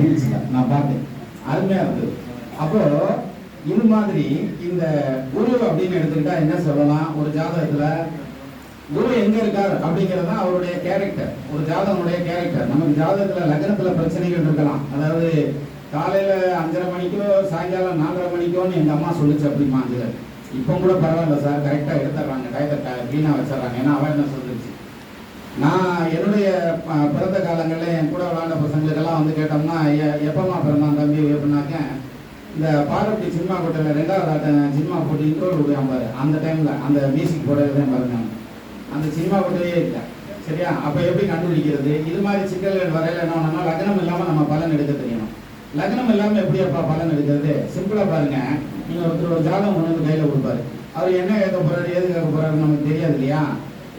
ரீல்ஸ்ல நான் பார்த்தேன். அருமையா இருந்தது. அப்போ இது மாதிரி இந்த குரு அப்படின்னு எடுத்துக்கிட்டா என்ன சொல்லலாம்? ஒரு ஜாதகத்துல குரு எங்க இருக்கார் அப்படிங்கிறது தான் அவருடைய கேரக்டர் ஒரு ஜாதகனுடைய கேரக்டர் நமக்கு ஜாதகத்துல லக்னத்துல பிரச்சனைகள் இருக்கலாம். அதாவது காலையில அஞ்சரை மணிக்கோ சாயங்காலம் நாலரை மணிக்கோன்னு எங்க அம்மா சொல்லுச்சு அப்படிமா இப்போ கூட பரவாயில்ல சார். கரெக்டா எடுத்துடுறாங்க. டயத்தை க்ளீனா வச்சிடறாங்க. ஏன்னா அவேர்னஸ் வந்துருச்சு. நான் என்னுடைய ப- பிறந்த காலங்களில் என் கூட விளாண்ட பசங்களுக்கெல்லாம் வந்து கேட்டோம்னா எ- பிறந்தான் தம்பி எப்படின்னாக்க இந்த பாரப்பட்டி சினிமா கோட்டையில் ரெண்டாவது ஆட்டம் சினிமா போட்டி இன்ட்ரோல் விடுவான் அந்த டைமில் அந்த மியூசிக் போடுறது தான் பாருங்க அந்த சினிமா கோட்டையே இல்லை. சரியா? அப்போ எப்படி கண்டுபிடிக்கிறது? இது மாதிரி சிக்கல்கள் வரையில என்ன பண்ணணும் லக்னம் இல்லாமல் நம்ம பலன் எடுக்க தெரியணும். லக்னம் இல்லாமல் எப்படி அப்பா பலன் எடுக்கிறது? சிம்பிளாக பாருங்க. நீங்கள் ஒருத்தர் ஒரு ஜாதகம் கொண்டு வந்து கையில் கொடுப்பாரு. அவர் என்ன கேட்க போகிறாரு ஏது கேட்க போகிறாருன்னு நமக்கு தெரியாது இல்லையா?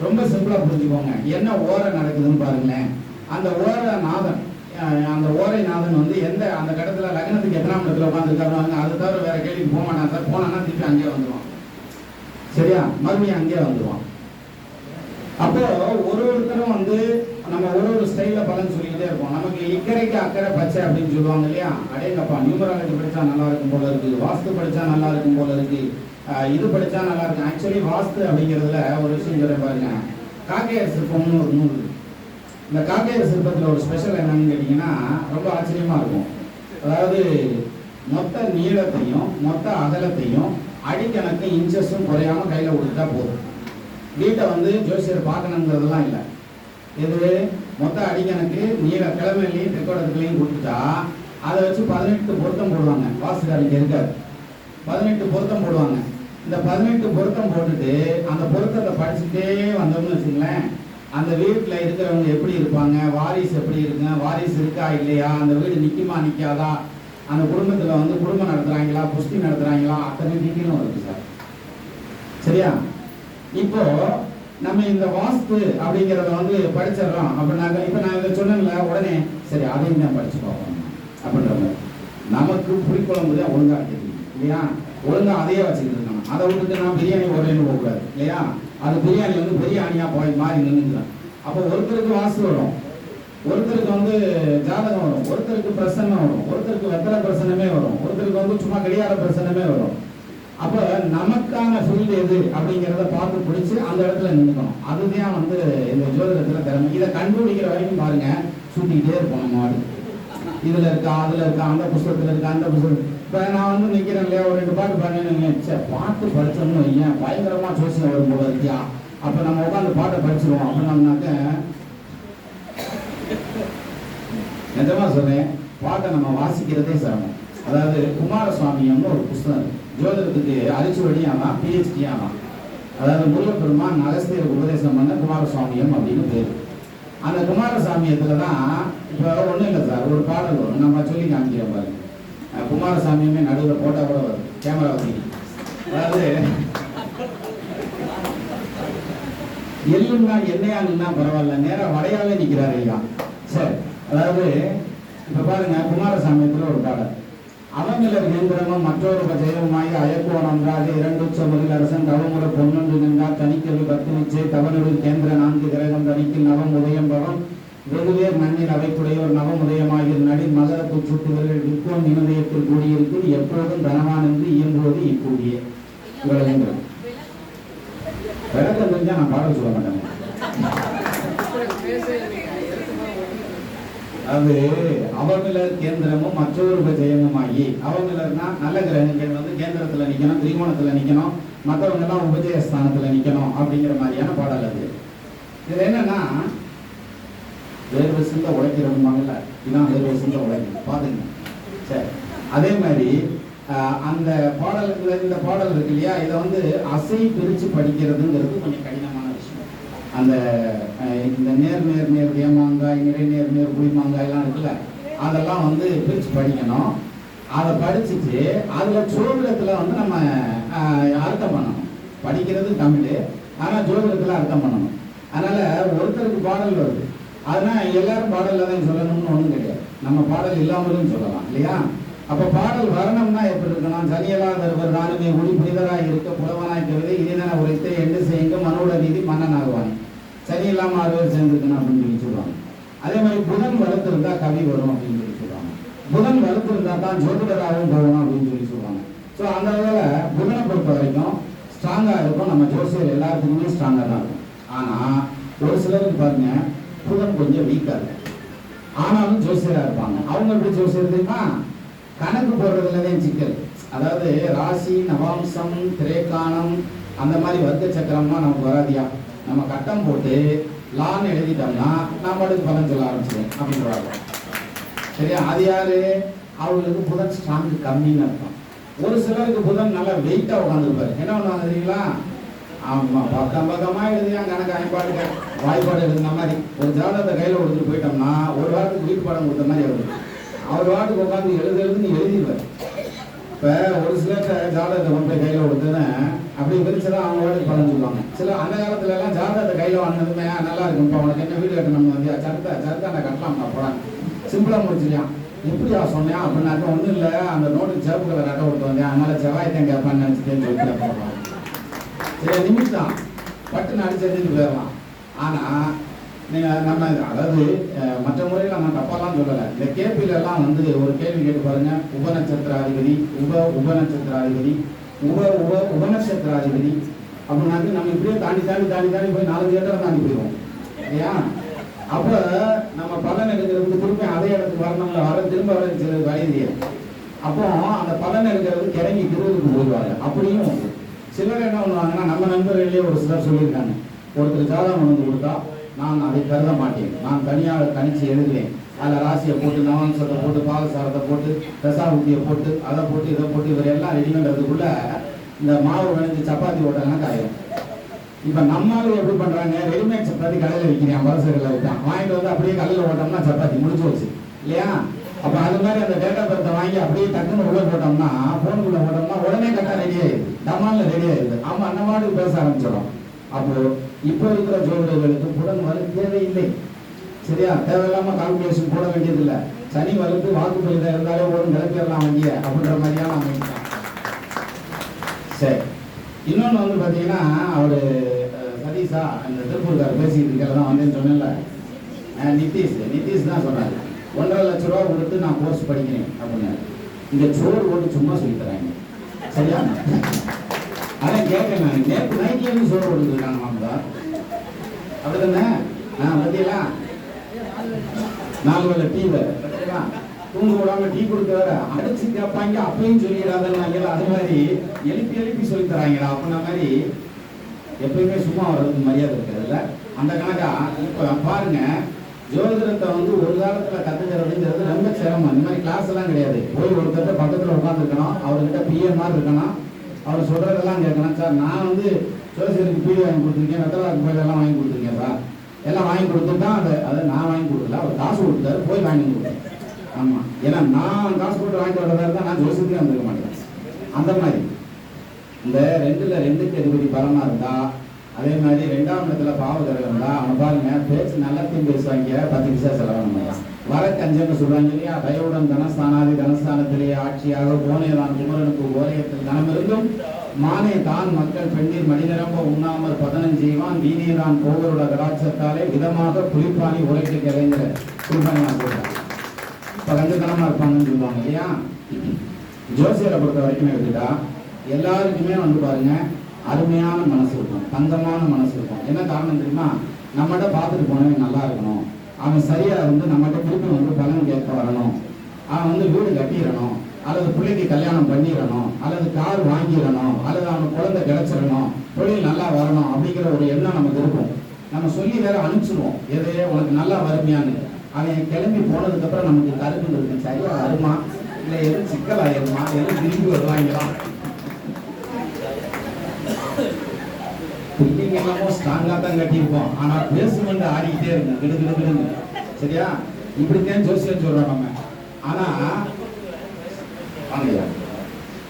ரொம்ப சிம்பிளா புரிஞ்சுக்கோங்க. என்ன ஓரை நடக்குதுன்னு பாருங்களேன். அந்த ஓர நாதன் அந்த ஓரை நாதன் வந்து எந்த அந்த கடத்துல லக்னத்துக்கு எத்தனாம் இடத்துல உட்காந்துருக்காங்க அது தவிர வேற கேள்விக்கு போக மாட்டான் சார். போனான்னா திருப்பி அங்கேயே வந்துருவான். சரியா? மறுபடியும் அங்கேயே வந்துடுவான் அப்போ ஒரு ஒருத்தரும் வந்து நம்ம ஒரு ஒரு ஸ்டைல பலன் சொல்லிக்கிட்டே இருப்போம். நமக்கு இக்கரைக்கு அக்கறை பச்சை அப்படின்னு சொல்லுவாங்க இல்லையா? அடேங்கப்பா நியூமராலஜி படிச்சா நல்லா இருக்கும் போல இருக்கு வாஸ்து படிச்சா நல்லா இருக்கும் போல இருக்கு. இது படித்தா நல்லா இருக்கும். ஆக்சுவலி வாஸ்து அப்படிங்கிறதுல ஒரு விஷயம் சொல்றேன் பாருங்க. காக்கையர் சிற்பம்னு ஒரு நூல் இந்த காக்கையர் சிற்பத்தில் ஒரு ஸ்பெஷல் என்னன்னு கேட்டிங்கன்னா ரொம்ப ஆச்சரியமாக இருக்கும். அதாவது மொத்த நீளத்தையும் மொத்த அகலத்தையும் அடிக்கணக்கு இன்ச்சஸும் குறையாம கையில் கொடுத்துட்டா போதும். வீட்டை வந்து ஜோசியர் பார்க்கணுங்கிறதெல்லாம் இல்லை. இது மொத்த அடிக்கணக்கு நீள கிழமையிலையும் தெற்கோடத்துலையும் கொடுத்துட்டா அதை வச்சு பதினெட்டு பொருத்தம் போடுவாங்க. வாசுகாரிங்க இருக்காது பதினெட்டு பொருத்தம் போடுவாங்க. இந்த பதினெட்டு பொருத்தம் போட்டுட்டு அந்த பொருத்தத்தை படிச்சுட்டே வந்தோம்னு வச்சுங்களேன் அந்த வீட்டில் இருக்கிறவங்க எப்படி இருப்பாங்க? வாரிசு எப்படி இருக்குங்க? வாரிசு இருக்கா இல்லையா? அந்த வீடு நிற்குமா நிற்காதா அந்த குடும்பத்தில் வந்து குடும்பம் நடத்துகிறாங்களா புஷ்டி நடத்துகிறாங்களா அத்தனை டீட்டெயிலும் இருக்கு சார். சரியா? இப்போ நம்ம இந்த வாஸ்து அப்படிங்கிறத வந்து படிச்சிடறோம் அப்படின்னாக்க இப்போ நான் இதை சொன்னேன்ல உடனே சரி அதையும் தான் படிச்சு பார்ப்போம். அப்படின்ற மாதிரி. நமக்கு புளிக்குழம்பு தான் ஒழுங்காக தெரியும் இல்லையா? ஒழுங்கா அதையே வச்சுக்கிட்டு அதை விட்டுட்டு நான் பிரியாணி போடுறேன்னு போகக்கூடாது இல்லையா? அது பிரியாணி வந்து பிரியாணியா போய் மாறி நின்றுக்கலாம் அப்போ ஒருத்தருக்கு வாசு வரும் ஒருத்தருக்கு வந்து ஜாதகம் வரும் ஒருத்தருக்கு பிரசன்னம் வரும் ஒருத்தருக்கு வெத்தலை பிரசனமே வரும் ஒருத்தருக்கு வந்து சும்மா கடிகார பிரசனமே வரும். அப்ப நமக்கான ஃபீல்டு எது அப்படிங்கிறத பார்த்து பிடிச்சி அந்த இடத்துல நின்றுக்கணும் அதுதான் வந்து இந்த ஜோதிடத்துல திறமை. இதை கண்டுபிடிக்கிற வரைக்கும் பாருங்க சுட்டிக்கிட்டே இருப்போம் மாடு இதுல இருக்கா அதுல இருக்கா அந்த புஸ்தகத்தில் இருக்கா அந்த புஸ்தகம் இப்போ நான் வந்து நிக்கிறேன் இல்லையா? ஒரு ரெண்டு பாட்டு பண்ணேன்னு வச்சேன் பாட்டு படிச்சோம்னு வையேன். பயங்கரமா சோசியம் வரும் போல இருக்கியா? அப்ப நம்ம உட்காந்து பாட்டை படிச்சிருவோம். அப்படின்னாக்க நிஜமா சொல்றேன் பாட்டை நம்ம வாசிக்கிறதே சிரமம். அதாவது குமாரசுவாமியம்னு ஒரு புஸ்தகம் இருக்கு. ஜோதிடத்துக்கு அரிச்சுவடியாமா பிஹெச்டியாமா அதாவது முருகப்பெருமான் அகஸ்தியருக்கு உபதேசம் பண்ண குமாரசுவாமியம் அப்படின்னு பேர். அந்த குமாரசாமியத்துல தான் இப்போ ஒன்றும் இல்லை சார் ஒரு பாடல் வரும். நம்ம சொல்லி காமிக்கிற பாருங்க. குமாரசாமியுமே நடுவில் போட்டா கூட வரும். கேமரா வச்சு அதாவது எல்லுன்னா எண்ணெயா நின்னா பரவாயில்ல நேரா வடையாவே நிக்கிறாரு ஐயா. சரி அதாவது இப்போ பாருங்க குமாரசாமியத்தில் ஒரு பாடல். அவங்களர் கேந்திரமும் மற்றொரு ஜெயமாய் அயக்கோணம் ராஜ இரண்டு உச்சமுதல் அரசன் தவமுறை பொன்னொன்று நின்றார். தனிக்கவி பத்து நிச்சய தவனொரு கேந்திர நான்கு கிரகம் தனிக்கில் நவம் உதயம் பவம். வெகுவேர் மண்ணில் அவைக்குடையோர் நவம் உதயமாகிற நடி மகர சுட்டுவர்கள் விற்கோன் இனதயத்தில் கூடியிருக்கும் எப்போதும் தனவான் என்று இயங்குவது இக்கூடியே இவ்வளவு விளக்கம் தெரிஞ்சா நான் பாடல் சொல்ல மாட்டேன். அது அவமிலர் கேந்திரமும் மற்றொரு ஜெயமுமாகி அவமிலர்னா நல்ல கிரகங்கள் வந்து கேந்திரத்துல நிக்கணும் திரிகோணத்துல நிக்கணும் மற்றவங்க தான் உபஜய ஸ்தானத்துல நிக்கணும் அப்படிங்கிற மாதிரியான பாடல் அது. இது என்னன்னா வேர்வை சிந்த உழைக்கிறோம்பாங்கல்ல இதான் வேர்வை சிந்த உழைக்கணும் பாருங்க சரி. அதே மாதிரி அந்த பாடல் இந்த- பாடல் இருக்கு இல்லையா? இதை வந்து அசை பிரித்து படிக்கிறதுங்கிறது கொஞ்சம் கடினமான விஷயம். அந்த இந்த நேர் நேர் நேர் ஏமாங்காய் நிறை நேர் நேர் புளி இருக்குல்ல? அதெல்லாம் வந்து பிரித்து படிக்கணும். அதை படிச்சுட்டு அதில் ஜோதிடத்துல வந்து நம்ம அர்த்தம் பண்ணணும். படிக்கிறது தமிழ் ஆனால் ஜோதிடத்தில் அர்த்தம் பண்ணணும். அதனால் ஒருத்தருக்கு பாடல் வருது. அதனால் எல்லாரும் பாடல் தான் சொல்லணும்னு ஒன்றும் கிடையாது. நம்ம பாடல் இல்லாமலும் சொல்லலாம் இல்லையா? அப்போ பாடல் வரணும்னா எப்படி இருக்கணும்? சனியெல்லாம் தருவர் நானுமே ஒளி புனிதராக இருக்க புலவனாய் கவிதை இனிதன உரைத்து எண்டு செய்யுங்க மனோட நீதி மன்னன் ஆகுவாங்க சனி இல்லாமல் ஆறுவர் சேர்ந்துருக்கணும் அப்படின்னு சொல்லி சொல்லுவாங்க. அதே மாதிரி புதன் வளர்த்துருந்தா கவி வரும் அப்படின்னு சொல்லி சொல்லுவாங்க. புதன் வலுத்திருந்தா தான் ஜோதிடராகவும் வரணும் அப்படின்னு சொல்லி சொல்லுவாங்க. ஸோ அந்த வகையில் புதனை பொறுத்த வரைக்கும் ஸ்ட்ராங்காக இருக்கும். நம்ம ஜோசியர் எல்லாத்துக்குமே ஸ்ட்ராங்காக தான் இருக்கும். ஆனால் ஒரு சிலருக்கு பாருங்க புதன் கொஞ்சம் வீக்காக இருக்கு ஆனாலும் ஜோசியராக இருப்பாங்க. அவங்க எப்படி ஜோசியர் தெரியுமா? கணக்கு போடுறதுலதான் சிக்கல். அதாவது ராசி நவாம்சம் திரேக்கானம் அந்த மாதிரி வர்க்க சக்கரம்லாம் நமக்கு வராதியா? நம்ம கட்டம் போட்டு லான்னு எழுதிட்டோம்னா நம்ம அடுத்து பலன் சொல்ல ஆரம்பிச்சிடும் அப்படின்றாங்க சரியா? அது யாரு? அவங்களுக்கு புதன் ஸ்ட்ராங் கம்மின்னு அர்த்தம். ஒரு சிலருக்கு புதன் நல்லா வெயிட்டா உட்காந்துருப்பாரு என்ன பண்ணுவாங்க தெரியுங்களா? ஆமா பக்கம் பக்கமா எழுதியா கணக்கு ஐம்பாடுங்க வாய்ப்பாடு எழுதுன மாதிரி. ஒரு ஜாதகத்தை கையில கொடுத்துட்டு போயிட்டோம்னா ஒரு வாரத்துக்கு வீட்டு பாடம் கொடுத்த மாதிரி எழுதும். அவர் வாட்டுக்கு உட்காந்து எழுது எழுதுன்னு எழுதிடுவார். இப்ப ஒரு சிலர்கிட்ட ஜாதகத்தை கொண்டு போய் கையில கொடுத்ததுன்னு அப்படி விரிச்சதான் அவங்க வாட்டுக்கு பலன் சொல்லுவாங்க. சில அந்த காலத்துல எல்லாம் ஜாதகத்தை கையில வாங்கினதுமே நல்லா இருக்கும்ப்பா உனக்கு என்ன வீடு கட்டணும் வந்து சருத்தா சருத்தா நான் கட்டலாம்ப்பா போடாங்க சிம்பிளா முடிச்சிருக்கான் எப்படியா சொன்னேன் அப்படின்னாக்க ஒன்றும் இல்லை. அந்த நோட்டு சிவப்பு கலர் அட்டை கொடுத்து வந்தேன் அதனால செவ்வாய்த்தான் கேட்பான்னு நினச்சிட்டேன்னு சொல்லிட்டு போடுறாங்க சில நிமிஷம் பட்டுன்னு நாடி எழுதிட்டு போயிடலாம். ஆனால் நீங்கள் நம்ம அதாவது மற்ற முறையில் நம்ம தப்பாலாம் சொல்லலை. இந்த கேள்வியிலலாம் வந்து ஒரு கேள்வி கேட்டு பாருங்க. உபநட்சத்திராதிபதி உப உபநட்சத்திராதிபதி உப உப உபநட்சத்திராதிபதி அப்படின்னாக்க நம்ம இப்படியே தாண்டி தாண்டி தாண்டி தாண்டி போய் நாலு இடத்துல தாண்டி போயிடுவோம். இல்லையா? அப்போ நம்ம பலன் எடுக்கிறதுக்கு திருப்பி அதே இடத்துக்கு வரணும் வர திரும்ப வர சில வழி தெரியாது அப்போ அந்த பலன் எடுக்கிறது கிறங்கி திருவதுக்கு போயிடுவாங்க அப்படியும் உண்டு. சிலர் என்ன பண்ணுவாங்கன்னா நம்ம நண்பர்களே ஒரு சிலர் சொல்லியிருக்காங்க. ஒருத்தர் ஜாதகம் வந்து கொடுத்தா நான் அதை கருத மாட்டேன். நான் தனியாக தனிச்சு எழுதுவேன். அதில் ராசியை போட்டு நவம்சத்தை போட்டு பாலசாரத்தை போட்டு தசாபுத்தியை போட்டு அதை போட்டு இதை போட்டு இவர் எல்லாம் ரெடி பண்ணுறதுக்குள்ள இந்த மாவு விளைஞ்சு சப்பாத்தி ஓட்டலாம் காயும் இப்போ நம்மளும் எப்படி பண்ணுறாங்க ரெடிமேட் சப்பாத்தி கடையில் விற்கிறேன் பலசரில் விற்றான் வாங்கிட்டு வந்து அப்படியே கடையில் ஓட்டோம்னா சப்பாத்தி முடிச்சு வச்சு இல்லையா? அப்போ அது மாதிரி அந்த டேட்டா பர்த்தை வாங்கி அப்படியே டக்குன்னு உள்ள போட்டோம்னா ஃபோனுக்குள்ள போட்டோம்னா உடனே கட்டா ரெடி ஆயிடுது. டமாலில் ரெடி ஆயிடுது. ஆமா அந்த மாதிரி பேச ஆரம்பிச்சிடும். அப்போ இப்போ இருக்கிற ஜோதிடர்களுக்கு புடன் வலு தேவையில்லை. சரியா? தேவையில்லாம கால்குலேஷன் போட வேண்டியதில்லை. சனி வலுத்து வாக்கு பலிதம் இருந்தாலே ஓடும் கிளப்பிடலாம் வண்டிய அப்படின்ற மாதிரியான அமைப்பு. சரி. இன்னொன்று வந்து பார்த்தீங்கன்னா அவர் சதீஷா அந்த திருப்பூர்கார் பேசிக்கிட்டு இருக்கிறதான் வந்தேன்னு சொன்னேன்ல. நிதிஷ் நிதிஷ் தான் சொன்னார். ஒன்றரை லட்ச ரூபா கொடுத்து நான் கோர்ஸ் படிக்கிறேன் அப்படின்னு. இந்த சோறு போட்டு சும்மா சொல்லித் தராங்க. சரியா? அதான் கேட்கல நான். நேற்று நைட்லேருந்து சோறு கொடுத்துருக்காங்க மாமதா அப்படிதானே? ஆ பார்த்தீங்களா நாலு வேலை டீ வேறு தூங்க விடாம டீ கொடுக்க வேற. அடிச்சு கேட்பாங்க அப்பயும் சொல்லிடாதன்னாங்க. அது மாதிரி எழுப்பி எழுப்பி சொல்லி தராங்கடா அப்படின்ன மாதிரி எப்பயுமே சும்மா வர்றதுக்கு மரியாதை இருக்காதுல்ல? அந்த கணக்கா? இப்போ பாருங்க. ஜோதிடத்தை வந்து ஒரு காலத்துல கத்துக்கிறதுங்கிறது ரொம்ப சிரமம். இந்த மாதிரி கிளாஸ் எல்லாம் கிடையாது. போய் ஒருத்தர் பக்கத்துல உட்காந்துருக்கணும் அவர்கிட்ட பிஎம்ஆர் மாதிரி இருக்கணும். அவர் சொல்றதெல்லாம் கேட்கணும். சார் நான் வந்து ஜோசியருக்கு பீடி வாங்கி கொடுத்துருக்கேன். வெத்தலாக்கு போய் எல்லாம் வாங்கி கொடுத்துருக்கேன் சார். எல்லாம் வாங்கி கொடுத்துட்டு தான் அதை அதை நான் வாங்கி கொடுக்கல. அவர் காசு கொடுத்தாரு. போய் வாங்கி கொடுத்தேன் ஆமாம் ஏன்னா நான் காசு போட்டு வாங்கி வரதா இருந்தால் நான் ஜோசியத்துக்கே வந்திருக்க மாட்டேன். அந்த மாதிரி. இந்த ரெண்டுல ரெண்டுக்கு அதிபதி பலமாக இருந்தால் அதே மாதிரி ரெண்டாம் இடத்துல பாவகரம் தான் அவன் பாருங்க பேச்சு நல்லத்தையும் பேசுவாங்க. பத்து நிமிஷம் செலவு பண்ணலாம் வர கஞ்சன்னு சொல்றாங்க இல்லையா? தயவுடன் தனஸ்தானாதி தனஸ்தானத்திலேயே ஆட்சியாக கோனேதான் குமரனுக்கு ஓலயத்தில் தனம் இருந்தும் மானே தான் மக்கள் பெண்ணீர் மனிதரம்ப உண்ணாமல் பதனம் செய்வான் வீணே தான் கடாட்சத்தாலே விதமாக புலிப்பாணி உரைக்கு கிடைங்கிற குருபானி சொல்றாங்க சொல்றேன் இப்ப கஞ்சத்தனமா இருப்பாங்கன்னு சொல்லுவாங்க இல்லையா? ஜோசியரை பொறுத்த வரைக்கும் எடுத்துட்டா எல்லாருக்குமே வந்து பாருங்க அருமையான மனசு இருக்கும் தங்கமான மனசு இருக்கும். என்ன காரணம் தெரியுமா? நம்மகிட்ட பார்த்துட்டு போனவன் நல்லா இருக்கணும். அவன் சரியா வந்து நம்மகிட்ட திருப்பி வந்து பலன் கேட்க வரணும். அவன் வந்து வீடு கட்டிடணும் அல்லது பிள்ளைக்கு கல்யாணம் பண்ணிடணும் அல்லது கார் வாங்கிடணும் அல்லது அவனுக்கு குழந்தை கிடைச்சிடணும் தொழில் நல்லா வரணும் அப்படிங்கிற ஒரு எண்ணம் நமக்கு இருக்கும். நம்ம சொல்லி வேற அனுப்பிச்சிருவோம். எதையே உனக்கு நல்லா வருமையான்னு அவன் கிளம்பி போனதுக்கப்புறம் நமக்கு கருத்து இருக்கு. சரியா வருமா? இல்லை எதுவும் சிக்கல் ஆயிருமா? எதுவும் திரும்பி வருவாங்களாம் பில்டிங் எல்லாமோ ஸ்ட்ராங்கா தான் கட்டியிருப்போம் ஆனா பேசுமெண்ட் ஆடிக்கிட்டே இருங்க கிடு கிடு சரியா? இப்படித்தான் ஜோசியம் சொல்றோம் நம்ம. ஆனா வாங்கய்யா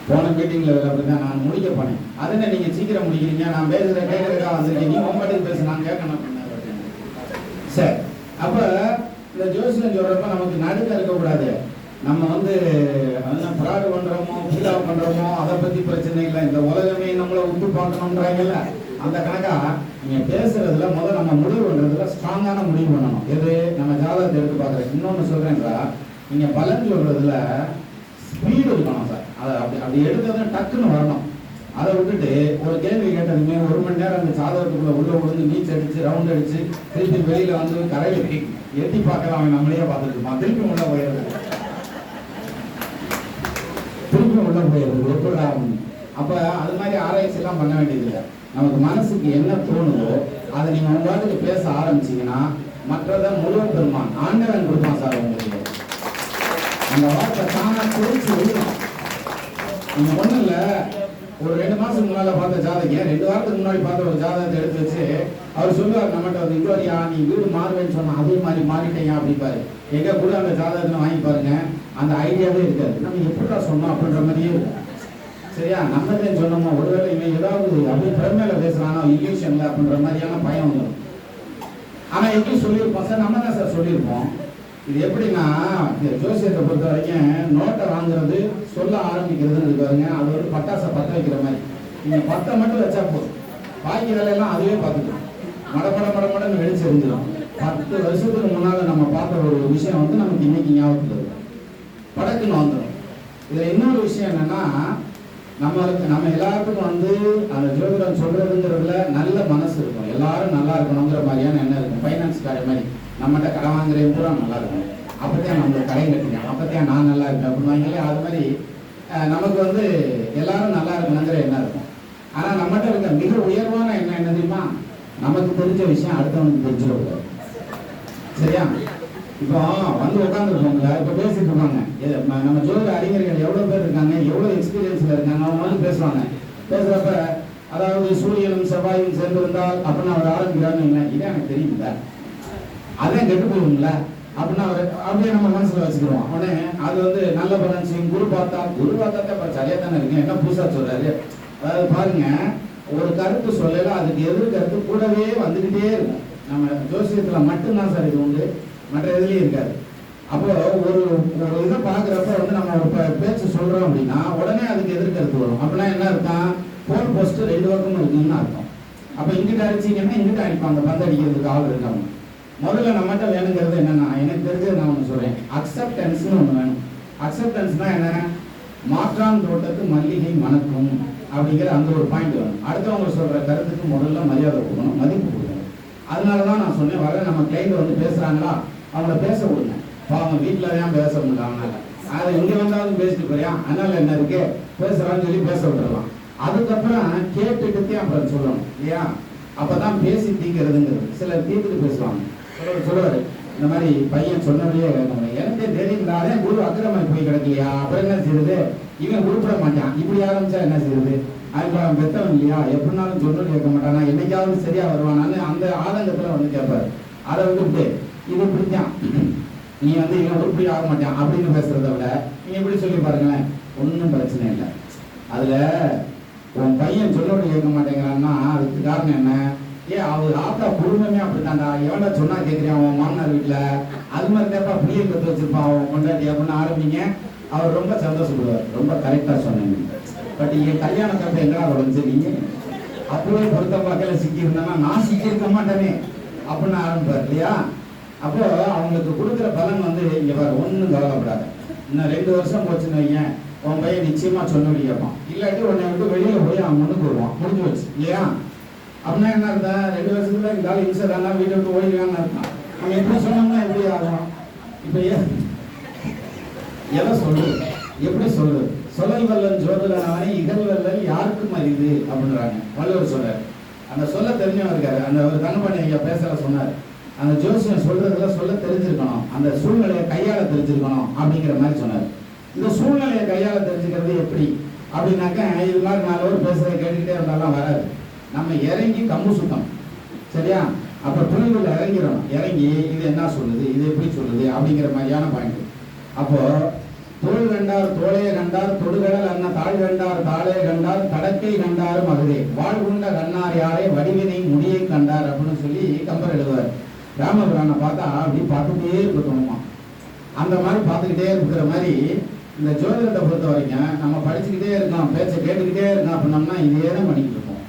போன மீட்டிங்ல அப்படிதான் நான் முடிக்க போனேன். அது என்ன நீங்க சீக்கிரம் முடிக்கிறீங்க? நான் பேசுற கேட்கறதுக்காக வந்திருக்கீங்க நீ உங்கள்கிட்ட பேச நான் கேட்கணும் சரி. அப்ப இந்த ஜோசியம் சொல்றப்ப நமக்கு நடுக்க இருக்கக்கூடாது. நம்ம வந்து அதெல்லாம் ஃப்ராடு பண்றோமோ ஃபீலாக பண்றோமோ அதை பத்தி பிரச்சனை இல்லை. இந்த உலகமே நம்மளை உண்டு பார்க்கணுன்றாங்கல்ல அந்த கணக்கா? நீங்க பேசுறதுல முதல் நம்ம முடிவு பண்றதுல ஸ்ட்ராங்கான முடிவு பண்ணணும். எது? நம்ம ஜாதகத்தை எடுத்து பார்க்கறேன். இன்னொன்னு சொல்றேன் சார் நீங்க பலன் சொல்றதுல ஸ்பீடு இருக்கணும் சார். அதை அப்படி அப்படி எடுத்ததும் டக்குன்னு வரணும். அதை விட்டுட்டு ஒரு கேள்வி கேட்டதுமே ஒரு மணி நேரம் அந்த சாதகத்துக்குள்ள உள்ள விழுந்து நீச்சல் அடிச்சு ரவுண்ட் அடிச்சு திருப்பி வெளியில வந்து கரையில எட்டி பார்க்கலாம் அவன் நம்மளையே பார்த்துருக்குமா திருப்பி உள்ள போயிடுறது. திருப்பி உள்ள போயிடுறது. எப்படி அப்போ அது மாதிரி ஆராய்ச்சிலாம் பண்ண வேண்டியதில்லை. நமக்கு மனசுக்கு என்ன தோணுதோ அதை நீங்கள் உங்க பேச ஆரம்பிச்சீங்கன்னா மற்றதை முழு பெருமான் ஆண்டவன் கொடுப்பான் சார் உங்களுக்கு அந்த வார்த்தை தானாக குறிச்சு விழுகும் ஒன்றும் இல்லை. ஒரு ரெண்டு மாதத்துக்கு முன்னால் பார்த்த ஜாதகம் ரெண்டு வாரத்துக்கு முன்னாடி பார்த்த ஒரு ஜாதகத்தை எடுத்து வச்சு அவர் சொல்லுவார் நம்மகிட்ட வந்து இங்கோரியா நீ வீடு மாறுவேன்னு சொன்னால் அதே மாதிரி மாறிட்டேயா அப்படிப்பாரு எங்கே கூட அந்த ஜாதகத்தை வாங்கி பாருங்க அந்த ஐடியாவே இருக்காது. நம்ம எப்படிடா சொன்னோம் அப்படின்ற மாதிரியே இருக்கும் சரியா? நம்ம சொன்னோமா ஒருவேளை இவன் ஏதாவது அப்படியே பிரமையில பேசுறானோ இல்லை அப்படின்ற மாதிரியான பயம் வந்துடும். ஆனா எப்படி சொல்லியிருப்போம்? சார் நம்ம தான் சார் சொல்லியிருப்போம். இது எப்படின்னா ஜோசியத்தை பொறுத்த வரைக்கும் நோட்டை வாங்குறது சொல்ல ஆரம்பிக்கிறதுன்னு இருக்காருங்க அது ஒரு பட்டாசை பத்த வைக்கிற மாதிரி. நீங்க பத்தை மட்டும் வச்சா போதும். பாக்கி வேலையெல்லாம் அதுவே பார்த்துக்கலாம். மட மடமடன்னு வெடிச்சு எரிஞ்சிடும் பத்து வருஷத்துக்கு முன்னால நம்ம பார்த்த ஒரு விஷயம் வந்து நமக்கு இன்னைக்கு ஞாபகத்தில் இருக்கும் படக்குன்னு வந்துடும் இதுல இன்னொரு விஷயம் என்னன்னா நம்மளுக்கு நம்ம எல்லாருக்கும் வந்து அந்த ஜோதிடம் சொல்றதுங்கிறதுல நல்ல மனசு இருக்கும் எல்லாரும் நல்லா இருக்கணுங்கிற மாதிரியான எண்ணம் இருக்கும் ஃபைனான்ஸ் காரை மாதிரி நம்மகிட்ட கடை வாங்குறவங்க பூரா நல்லா இருக்கும் அப்பத்தான் நம்ம கடை கட்டுங்க அப்பத்தான் நான் நல்லா இருக்கேன் அப்படின்னு அது மாதிரி நமக்கு வந்து எல்லாரும் நல்லா இருக்கணுங்கிற எண்ணம் இருக்கும். ஆனா நம்மகிட்ட இருக்க மிக உயர்வான எண்ணம் என்ன தெரியுமா? நமக்கு தெரிஞ்ச விஷயம் அடுத்தவனுக்கு தெரிஞ்சிடக்கூடாது. சரியா? இப்போ வந்து உட்காந்துருக்கோங்களா இப்போ பேசிட்டு இருப்பாங்க. நம்ம ஜோதிட அறிஞர்கள் எவ்வளவு பேர் இருக்காங்க எவ்வளவு எக்ஸ்பீரியன்ஸ்ல இருக்காங்க அவங்க வந்து பேசுவாங்க. பேசுறப்ப அதாவது சூரியனும் செவ்வாயும் சேர்ந்திருந்தால் அப்படின்னு அவர் ஆரம்பிக்கிறான்னு இது எனக்கு தெரியுங்களா அதான் கெட்டு போகுங்களா அப்படின்னா அவர் அப்படியே நம்ம மனசுல வச்சுக்கிறோம் உடனே அது வந்து நல்ல பலன் செய்யும். குரு பார்த்தா குரு பார்த்தா இப்போ இப்ப சரியா தானே இருக்கு என்ன புதுசா சொல்றாரு? அதாவது பாருங்க ஒரு கருத்து சொல்லல அதுக்கு எதிர்கருத்து கூடவே வந்துகிட்டே இருக்கும். நம்ம ஜோசியத்துல மட்டும்தான் சார் இது உண்டு. மற்ற இதுலேயும் இருக்காது. அப்போ ஒரு ஒரு இதை பார்க்குறப்ப வந்து நம்ம ஒரு பேச்சு சொல்கிறோம் அப்படின்னா உடனே அதுக்கு எதிர்கருத்து வரும். அப்படின்னா என்ன இருக்கான் போல் போஸ்ட் ரெண்டு பக்கமும் இருக்குன்னு அர்த்தம். அப்போ இங்கிட்ட அடிச்சீங்கன்னா இங்கிட்ட அடிப்பாங்க. பந்து அடிக்கிறதுக்கு ஆள் இருக்காங்க முதல்ல நம்மகிட்ட வேணுங்கிறது என்னன்னா எனக்கு தெரிஞ்சது நான் ஒன்று சொல்கிறேன் அக்செப்டன்ஸ்னு ஒன்று வேணும். அக்செப்டன்ஸ்னா என்ன? மாற்றான் தோட்டத்து மல்லிகை மணக்கும் அப்படிங்கிற அந்த ஒரு பாயிண்ட் வேணும். அடுத்தவங்க சொல்கிற கருத்துக்கு முதல்ல மரியாதை கொடுக்கணும் மதிப்பு கொடுக்கணும். அதனால தான் நான் சொன்னேன் வர நம்ம கிளைண்ட் வந்து பேசுகிறாங்களா அவங்கள பேச விடுங்க அவங்க வீட்டில் ஏன் பேச முடியல அவனால் அதை எங்கே வந்தாலும் பேசிட்டு போறியா? அதனால என்ன இருக்கு? பேசுறான்னு சொல்லி பேச விட்டுறலாம். அதுக்கப்புறம் கேட்டுக்கிட்டே அப்புறம் சொல்லணும். இல்லையா? அப்பதான் பேசி தீக்கிறதுங்கிறது சிலர் தீர்த்துட்டு பேசுவாங்க. சிலர் சொல்லுவாரு இந்த மாதிரி பையன் சொன்னபடியே கேட்கணும் எனக்கே தெரியுங்களா குரு அக்கிரமாய் போய் கிடக்கலையா? அப்புறம் என்ன செய்யுது இவன் உருப்பிட மாட்டான். இப்படி ஆரம்பிச்சா என்ன செய்யுது அதுக்கு அவன் பெத்தவன் இல்லையா? எப்படினாலும் சொன்னது கேட்க மாட்டானா? என்னைக்காவது சரியா வருவானான்னு அந்த ஆதங்கத்துல வந்து கேட்பாரு. அதை விட்டுட்டு இது இப்படித்தான் நீ வந்து இவன் உருப்படி ஆக மாட்டான் அப்படின்னு பேசுறத விட நீ எப்படி சொல்லி பாருங்களேன்? ஒன்றும் பிரச்சனை இல்லை. அதுல உன் பையன் சொல்லோடு கேட்க மாட்டேங்கிறான்னா அதுக்கு காரணம் என்ன? ஏ அவர் ஆத்தா குடும்பமே அப்படித்தான்டா. எவ்வளோ சொன்னா கேட்குறியான் அவன் மாமனார் வீட்டில்? அது மாதிரி தான்ப்பா புளிய கற்று வச்சிருப்பான் அவன் கொண்டாட்டி அப்படின்னு ஆரம்பிங்க. அவர் ரொம்ப சந்தோஷப்படுவார். ரொம்ப கரெக்டாக சொன்னீங்க. பட் என் கல்யாண கப்ப எங்கடா உடஞ்சிருக்கீங்க அப்பவே பொருத்த பார்க்கல சிக்கி இருந்தானா நான் சிக்கி இருக்க மாட்டேனே அப்படின்னு ஆரம்பிப்பார் இல்லையா? அப்போ அவங்களுக்கு கொடுக்குற பலன் வந்து இங்க பாரு ஒன்றும் கவலைப்படாது. இன்னும் ரெண்டு வருஷம் போச்சுன்னு வைங்க. உன் பையன் நிச்சயமா சொன்னபடி கேட்பான் இல்லாட்டி உன்னை விட்டு வெளியில போய் அவன் முன்னுக்கு வருவான். முடிஞ்சு வச்சு இல்லையா? அப்படின்னா என்ன இருந்தேன் ரெண்டு வருஷத்துல இந்த ஆள் இன்சர் ஆனா வீட்டை விட்டு ஓடிக்கலாம்னு அர்த்தம். அவன் எப்படி சொன்னோம்னா எப்படி ஆகும்? இப்போ எதை சொல்லுது எப்படி சொல்லுது சொல்லல் வல்லன் ஜோதிடனானே இகல் வல்லல் யாருக்கும் அறிது அப்படின்றாங்க. வள்ளுவர் சொல்றாரு. அந்த சொல்ல தெரிஞ்சவன் இருக்காரு. அந்த ஒரு தங்கப்பாண்டி ஐயா பேசல சொன்னார். அந்த ஜோசியம் சொல்றதுல சொல்ல தெரிஞ்சிருக்கணும். அந்த சூழ்நிலையை கையாள தெரிஞ்சிருக்கணும் அப்படிங்கிற மாதிரி சொன்னார். இந்த சூழ்நிலையை கையாள தெரிஞ்சுக்கிறது எப்படி? அப்படின்னாக்கா இது மாதிரி நாலு பேர் பேசுறதை கேட்டுக்கிட்டே இருந்தாலும் வராது. நம்ம இறங்கி கம்பு சுத்தம் சரியா? அப்போ துணிவுல இறங்கிறோம் இறங்கி இது என்ன சொல்லுது? இது எப்படி சொல்லுது? அப்படிங்கிற மாதிரியான பாயிண்ட் அப்போ தோல் கண்டார் தோலையை கண்டார் தொடுகடல் அண்ண தாழ் கண்டார் தாளே கண்டார் தடக்கை கண்டாரும் அகுதே வாழ்வுண்ட கண்ணார் யாரே வடிவினை முடியை கண்டார் அப்படின்னு சொல்லி கம்பர் எழுதுவார். ராமபுரானை பார்த்தா அப்படி பார்த்துட்டே இருக்கணுமா அந்த மாதிரி பார்த்துக்கிட்டே இருக்கிற மாதிரி இந்த ஜோதிடத்தை பொறுத்த வரைக்கும் நம்ம படிச்சுக்கிட்டே இருக்கோம் பேச்சை கேட்டுக்கிட்டே இருக்கோம் அப்படின்னம்னா இதே தான் பண்ணிக்கிட்டு இருக்கோம்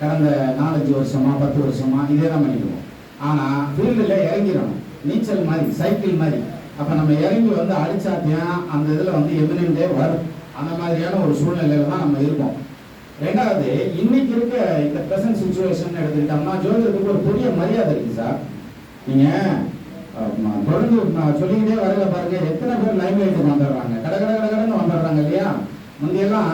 கடந்த நாலஞ்சு வருஷமா பத்து வருஷமா இதே தான் பண்ணிட்டு ஆனால் ஃபீல்டில் இறங்கிடணும். நீச்சல் மாதிரி சைக்கிள் மாதிரி. அப்போ நம்ம இறங்கி வந்து அடிச்சாத்தியம் அந்த இதில் வந்து எமினண்டே வரும். அந்த மாதிரியான ஒரு சூழ்நிலையில தான் நம்ம இருக்கோம். ரெண்டாவது இன்னைக்கு இருக்க இந்த ப்ரெசன்ட் சுச்சுவேஷன் எடுத்துக்கிட்டோம்னா ஜோதிடத்துக்கு ஒரு பெரிய மரியாதை இருக்கு சார். நீங்கள் தொடர்ந்து நான் சொல்லிக்கிட்டே வரல பாருங்க. எத்தனை பேர் லைவ் லைட்டுக்கு வந்துடுறாங்க? கட கட கடை கடைன்னு வந்துடுறாங்க இல்லையா? முந்தையெல்லாம்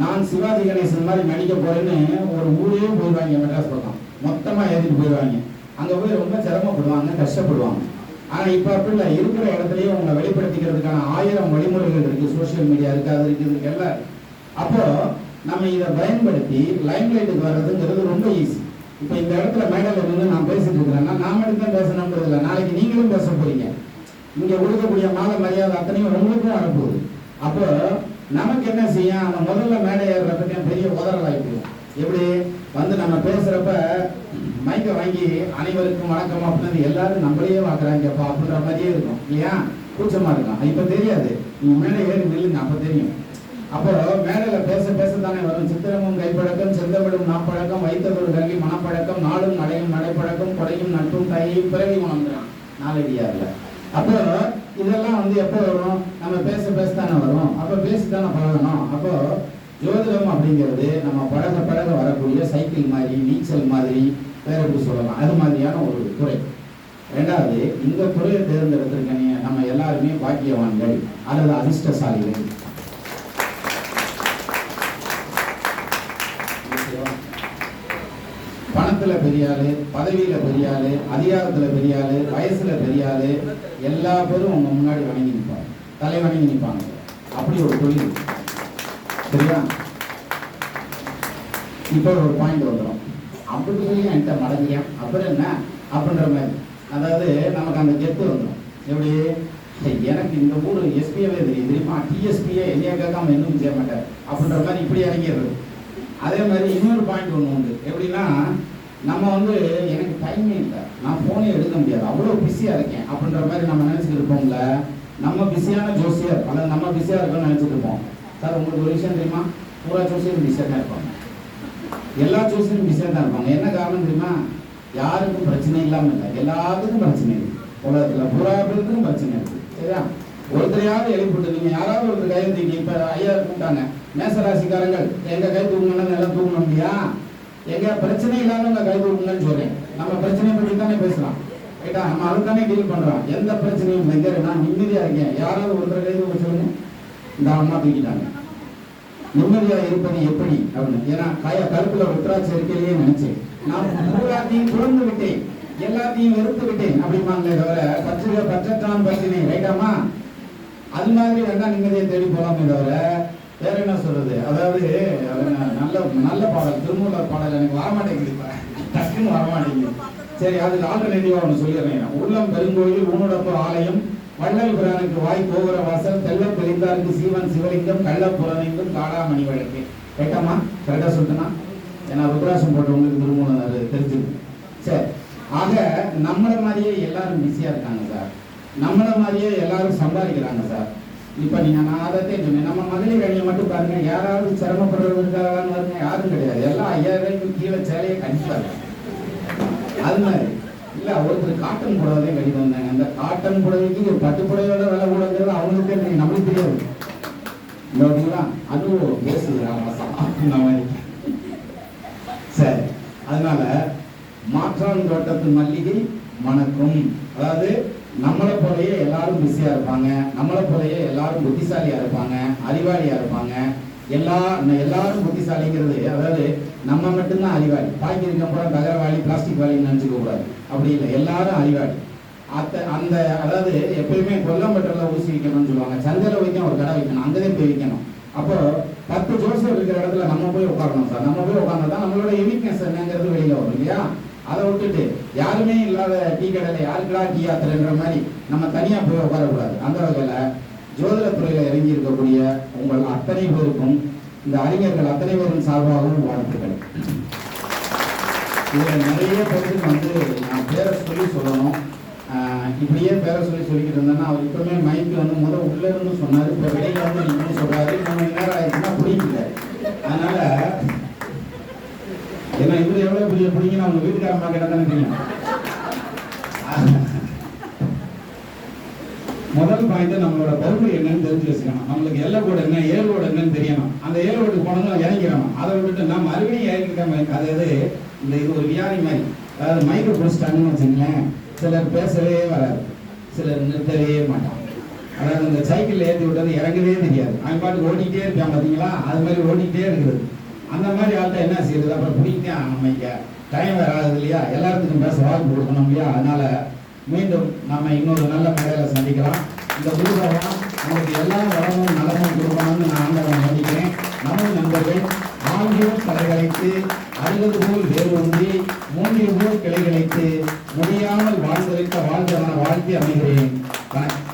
நான் சிவாஜி கணேசன் மாதிரி நடிக்க போறேன்னு ஒரு ஊரே போயிடுவாங்க மெட்ராஸ் பக்கம். மொத்தமா ஏறிட்டு போயிடுவாங்க. அங்க போய் ரொம்ப சிரமப்படுவாங்க கஷ்டப்படுவாங்க. ஆனா இப்ப அப்படி இல்லை. இருக்கிற இடத்துலயே உங்களை வெளிப்படுத்திக்கிறதுக்கான ஆயிரம் வழிமுறைகள் இருக்கு. சோஷியல் மீடியா இருக்கு அது இருக்கு இதுக்கு எல்லாம். அப்போ நம்ம இதை பயன்படுத்தி லைம் லைட்டுக்கு வர்றதுங்கிறது ரொம்ப ஈஸி இப்போ இந்த இடத்துல மேடையில் நின்று நான் பேசிட்டு இருக்கிறேன்னா நான் மட்டும் தான் பேசணுன்றது இல்லை. நாளைக்கு நீங்களும் பேச போறீங்க. இங்க கொடுக்கக்கூடிய மாத மரியாதை அத்தனையும் உங்களுக்கும் அனுப்புது அப்போ நமக்கு என்ன செய்யும்? அந்த முதல்ல மேடை ஏறுறதுக்கு பெரிய உதறல் ஆயிடுது. எப்படி? வந்து நம்ம பேசுறப்ப மைக்கை வாங்கி அனைவருக்கும் வணக்கம் அப்படின்னு எல்லாரும் நம்மளையே பார்க்குறாங்கப்பா அப்படின்ற மாதிரியே இருக்கும். இல்லையா? கூச்சமா இருக்கும். இப்ப தெரியாது. நீங்க மேடை ஏறி நில்லுங்க அப்ப தெரியும். அப்புறம் மேடையில பேச பேச தானே வரும். சித்திரமும் கைப்பழக்கம் செந்தமிழும் நாப்பழக்கம் வைத்ததொரு கல்வி மனப்பழக்கம் நாளும் நடையும் நடைப்பழக்கம் கொடையும் நட்பும் கையும் பிறவி உணர்ந்துறான் நாளடியார்ல. அப்போ இதெல்லாம் வந்து எப்போ வரும்? நம்ம பேச பேச தானே வரும். அப்போ பேசி தானே பழகணும். அப்போ ஜோதிடம் அப்படிங்கிறது நம்ம பழக பழக வரக்கூடிய சைக்கிள் மாதிரி நீச்சல் மாதிரி வேற எப்படி சொல்லலாம்? அது மாதிரியான ஒரு துறை. ரெண்டாவது இந்த துறையை தேர்ந்தெடுத்திருக்க நம்ம எல்லாருமே பாக்கியவான்கள் அல்லது அதிர்ஷ்டசாலிகள். பணத்துல பெரிய ஆளு பதவியில பெரிய ஆளு அதிகாரத்துல பெரிய ஆளு வயசுல பெரிய ஆளு எல்லா பேரும் உங்க முன்னாடி வணங்கி நிற்பாங்க தலை வணங்கி நிற்பாங்க அப்படி ஒரு தொழில். சரியா? இப்போ ஒரு பாயிண்ட் வந்துடும் அப்படி சொல்லி என்கிட்ட மடங்கியா அப்புறம் என்ன? அப்படின்ற மாதிரி. அதாவது நமக்கு அந்த கெத்து வந்துடும் எப்படி? எனக்கு இந்த ஊர் எஸ்பியாவே தெரியும். தெரியுமா? டிஎஸ்பியே என்னைய கேட்காம இன்னும் செய்ய மாட்டார். அப்படின்ற மாதிரி இப்படி இறங்கிடுறது. அதே மாதிரி இன்னொரு பாயிண்ட் ஒன்று உண்டு. எப்படின்னா நம்ம வந்து எனக்கு டைமே இல்லை. நான் ஃபோனே எடுக்க முடியாது. அவ்வளோ பிஸியாக இருக்கேன். அப்படின்ற மாதிரி நம்ம நினச்சிட்டு இருப்போம்ல. நம்ம பிஸியான ஜோசியர். அல்லது நம்ம பிஸியாக இருக்கோம்னு நினச்சிட்டு இருப்போம். சார் உங்களுக்கு ஒரு விஷயம் தெரியுமா? பூரா ஜோசியரும் பிஸியாக தான் இருப்பாங்க. எல்லா ஜோசியரும் பிஸியாக தான் இருப்பாங்க. என்ன காரணம் தெரியுமா? யாருக்கும் பிரச்சனை இல்லாமல் இல்லை. எல்லாத்துக்கும் பிரச்சனை இருக்கு. உலகத்தில் பூரா பேருக்கும் பிரச்சனை இருக்கு. சரியா? ஒருத்தரையாவது எழுப்பிட்டு நீங்க யாராவது ஒருத்தர் கை தூக்கி இப்ப ஐயா கூப்பிட்டாங்க. மேசராசிக்காரங்கள் எங்கள் கை தூக்கணும்னு எல்லாம் தூங்கணும் இல்லையா? எங்க பிரச்சனை இல்லாதவங்க கை தூக்கணும்னு சொல்றேன். நம்ம பிரச்சனையை பற்றி தானே பேசலாம். ரைட்டா? நம்ம அதுதானே டீல் பண்றோம். எந்த பிரச்சனையும் இல்லை. நான் நிம்மதியா இருக்கேன். யாராவது ஒன்றரை கைது சொல்லுங்க. இந்த அம்மா தூக்கிட்டாங்க. நிம்மதியா இருப்பது எப்படி? அப்படின்னு. ஏன்னா கய கருப்புல ருத்ராட்சி இருக்கையிலேயே நினைச்சேன். நான் எல்லாத்தையும் துறந்து விட்டேன். எல்லாத்தையும் வெறுத்து விட்டேன். அப்படிம்பாங்களே தவிர பச்சை பற்றற்றான் பற்றினேன் ரைட்டாமா அது மாதிரி வேண்டாம் நிம்மதியை தேடி போலாமே தவிர வேற என்ன சொல்றது? அதாவது நல்ல நல்ல பாடல். திருமூலர் பாடல் எனக்கு வரமாட்டேங்குது இப்ப. டக்குன்னு வரமாட்டேங்குது. சரி அதுக்கு ஆல்டர்னேட்டிவா ஒன்று சொல்லிடுறேன் உள்ளம் பெருங்கோயில் ஊனுடப்பு ஆலயம் வள்ளல் பிரானுக்கு வாய் கோபுர வாசல் தெல்ல பெரிந்தாருக்கு சீவன் சிவலிங்கம் கள்ள காடாமணி வழக்கு. ரைட்டாமா கரெக்டா சொல்லிட்டேனா ஏன்னா ருத்ராசம் போட்டவங்களுக்கு உங்களுக்கு அது தெரிஞ்சிருக்கு சரி. ஆக நம்மளை மாதிரியே எல்லாரும் பிஸியா இருக்காங்க சார். நம்மளை மாதிரியே எல்லாரும் சம்பாதிக்கிறாங்க சார். இப்ப நீங்க நான் அதை சொன்னேன். நம்ம மகளிர் வேலையை மட்டும் பாருங்க யாராவது சிரமப்படுறது பாருங்க யாரும் கிடையாது. எல்லாம் ஐயாயிரம் ரூபாய்க்கு கீழே சேலையை கண்டிப்பாங்க அது மாதிரி. இல்ல ஒருத்தர் காட்டன் புடவை கட்டிட்டு வந்தாங்க. அந்த காட்டன் புடவைக்கு ஒரு பட்டு புடவையோட விலை கூடங்கிறது அவங்களுக்கு தெரியும். நம்மளுக்கு தெரியாது. இந்த பார்த்தீங்களா அதுவும் பேசுகிறாங்க மாதிரி. சரி. அதனால மாற்றான் தோட்டத்து மல்லிகை மணக்கும். அதாவது நம்மளை போலயே எல்லாரும் பிஸியா இருப்பாங்க. நம்மளை போலயே எல்லாரும் புத்திசாலியா இருப்பாங்க. அறிவாளியா இருப்பாங்க. எல்லா எல்லாரும் புத்திசாலிங்கிறது அதாவது நம்ம மட்டும்தான் அறிவாளி. பாக்கி இருக்கப்புறம் தகரவாளி பிளாஸ்டிக் வாளின்னு நினைச்சுக்க கூடாது. அப்படி இல்லை. எல்லாரும் அறிவாளி. அத்த அந்த அதாவது எப்பயுமே கொல்லம்பட்டில் ஊசி வைக்கணும்னு சொல்லுவாங்க. சந்தையில் வைக்கணும் ஒரு கடை வைக்கணும். அங்கதான் போய் வைக்கணும் அப்போ பத்து ஜோசர் இருக்கிற இடத்துல நம்ம போய் உட்காரணும் சார். நம்ம போய் உட்கார்ந்தா தான் நம்மளோட யூனிக்னஸ் என்னங்கிறது வெளியில வரும் இல்லையா? அதை விட்டுட்டு யாருமே இல்லாத டீ கடையில் யாருக்குடா டீ யாத்திரைன்ற மாதிரி நம்ம தனியாக போய் உட்காரக்கூடாது. அந்த வகையில் ஜோதிடத்துறையில் இறங்கி இருக்கக்கூடிய உங்கள் அத்தனை பேருக்கும் இந்த அறிஞர்கள் அத்தனை பேரும் சார்பாகவும் வாழ்த்துக்கள். இதில் நிறைய பேருக்கு வந்து நான் பேரை சொல்லி சொல்லணும். இப்படியே பேரை சொல்லி சொல்லிக்கிட்டு இருந்தேன்னா அவர் இப்பவுமே மைக்கு வந்து முதல் உள்ளே இருந்து சொன்னார் இப்போ வெளியில் வந்து இன்னும் சொல்கிறாரு மூணு மணி நேரம் ஆயிடுச்சுன்னா புரியல. அதனால் ஏன்னா இவர் எவ்வளவு பெரிய பிடிங்கன்னு அவங்க வீட்டுக்காரம்மா கேட்டா தானே தெரியும். முதல் பாயிண்ட் நம்மளோட பவுண்டரி என்னன்னு தெரிஞ்சு வச்சுக்கணும். நம்மளுக்கு எல்லை கோடு என்ன ஏழு கோடு என்னன்னு தெரியணும். அந்த ஏழு கோடுக்கு போனதும் இறங்கிடணும். அதை விட்டுட்டு நம்ம மறுபடியும் இறங்கிக்காம அதாவது இந்த இது ஒரு வியாதி மாதிரி. அதாவது மைக்கை பிடிச்சிட்டாங்கன்னு வச்சுங்களேன் சிலர் பேசவே வராது. சிலர் நிறுத்தவே மாட்டான் அதாவது இந்த சைக்கிள் ஏற்றி விட்டது இறங்கவே தெரியாது. அவன் பாட்டு ஓடிக்கிட்டே இருக்கான் பார்த்தீங்களா அது மாதிரி ஓடிக்கிட்டே இருக்குது. அந்த மாதிரி ஆள்கிட்ட என்ன செய்யறது? அப்புறம் பிடிக்கிட்டே நம்ம இங்கே டைம் வராது இல்லையா? எல்லாத்துக்கும் பேச வாய்ப்பு கொடுக்கணும் இல்லையா? அதனால மீண்டும் நம்ம இன்னொரு நல்ல மேடையில் சந்திக்கலாம். இந்த குருபவன் நமக்கு எல்லா வளமும் நலமும் கொடுக்கணும்னு நான் ஆண்டவன் நம்பிக்கிறேன் நமது நண்பர்கள் ஆங்கிலம் தலைகளைத்து அறுபது போல் வேறு ஒன்றி மூன்று போல் கிளைகளைத்து முடியாமல் வாழ்ந்திருக்க வாழ்ந்தவன வாழ்த்தி அமைகிறேன். வணக்கம்.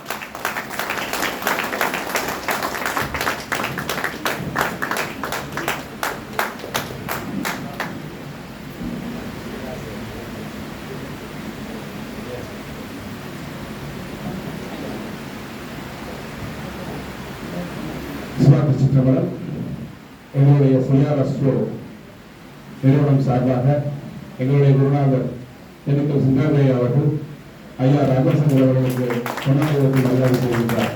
சுவாமி சிற்றம்பலம் எங்களுடைய சுயாரஸ்வோ நிறுவனம் சார்பாக எங்களுடைய குருநாதர் திண்டுக்கல் சிங்காரையா அவர்கள் ஐயா ராமசங்கர் அவர்களுக்கு பொன்னாயிரத்தில் மரியாதை செய்கின்றார்